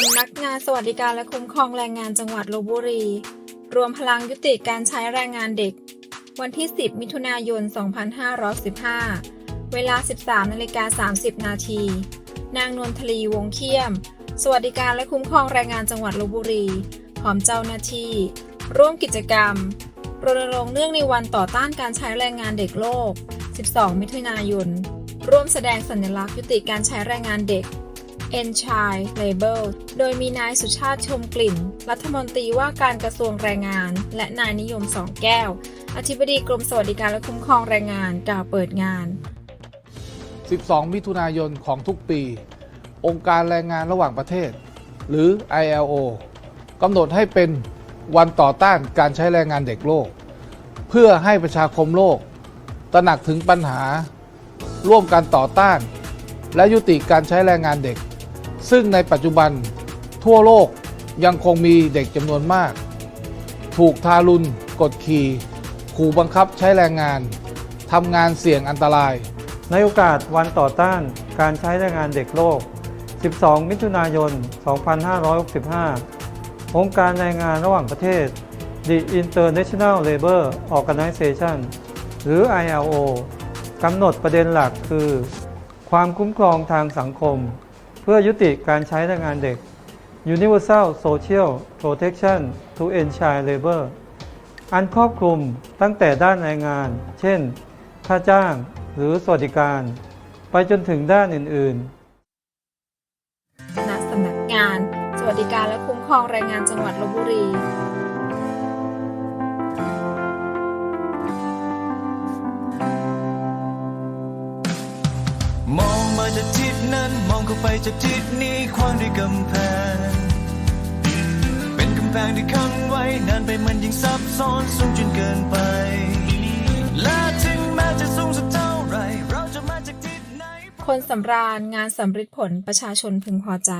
านสวัสดิการและคุ้มครองแรงงานจังหวัดลบบุรี รวมพลังยุติการใช้แรงงานเด็ก วันที่ 10 มิถุนายน 2515 เวลา 13นาฬิกา30 นาที นางนวลทลีวงเขี้ยม สวัสดิการและคุ้มครองแรงงานจังหวัดลบบุรีพร้อมเจ้าหน้าที่ ร่วมกิจกรรม รณรงค์เนื่องในวันต่อต้านการใช้แรงงานเด็กโลก 12 มิถุนายน ร่วมแสดงสัญลักษณ์ยุติการใช้แรงงานเด็ก End Child Labor โดยมีนายสุชาติชมกลิ่น รัฐมนตรีว่าการกระทรวงแรงงาน และนายนิยมสองแก้ว อธิบดีกรมสวัสดิการและคุ้มครองแรงงานกล่าวเปิดงาน 12 มิถุนายนของทุกปี องค์การแรงงานระหว่างประเทศ หรือ ILO กำหนดให้เป็นวันต่อต้านการใช้แรงงานเด็กโลก เพื่อให้ประชาคมโลก ตระหนักถึงปัญหา ร่วมกันต่อต้าน และยุติการใช้แรงงานเด็ก ซึ่งในปัจจุบันทั่วโลกยังคงมีเด็กจำนวนมาก ถูกทารุณกดขี่ขู่บังคับใช้แรงงานทำงานเสี่ยงอันตราย ในโอกาสวันต่อต้านการใช้แรงงานเด็กโลก 12 มิถุนายน 2565 องค์การแรงงานระหว่างประเทศ The International Labour Organization หรือ ILO กำหนดประเด็นหลักคือ ความคุ้มครองทางสังคม พื่อยุติการใช้แรงงานเด็ก Universal Social Protection to End Child Labor อันครอบคลุมตั้งแต่ด้านแรงงาน เช่น ค่าจ้างหรือสวัสดิการ ไปจนถึงด้านอื่นๆณสำนักงาน สวัสดิการและคุ้มครองแรงงานจังหวัดลบบุรีมองมา จากทิศนั้นมองเข้าไปจากทิศนี้ควางด้วยกำแพง เป็นกำแพงที่ขังไว้นานไปมันยิ่งซับซ้อนสูงจนเกินไป และถึงแม้จะสูงสักเท่าไรเราจะมาจากทิศไหนคนสำราญงานสำริดผลประชาชนพึงพอใจ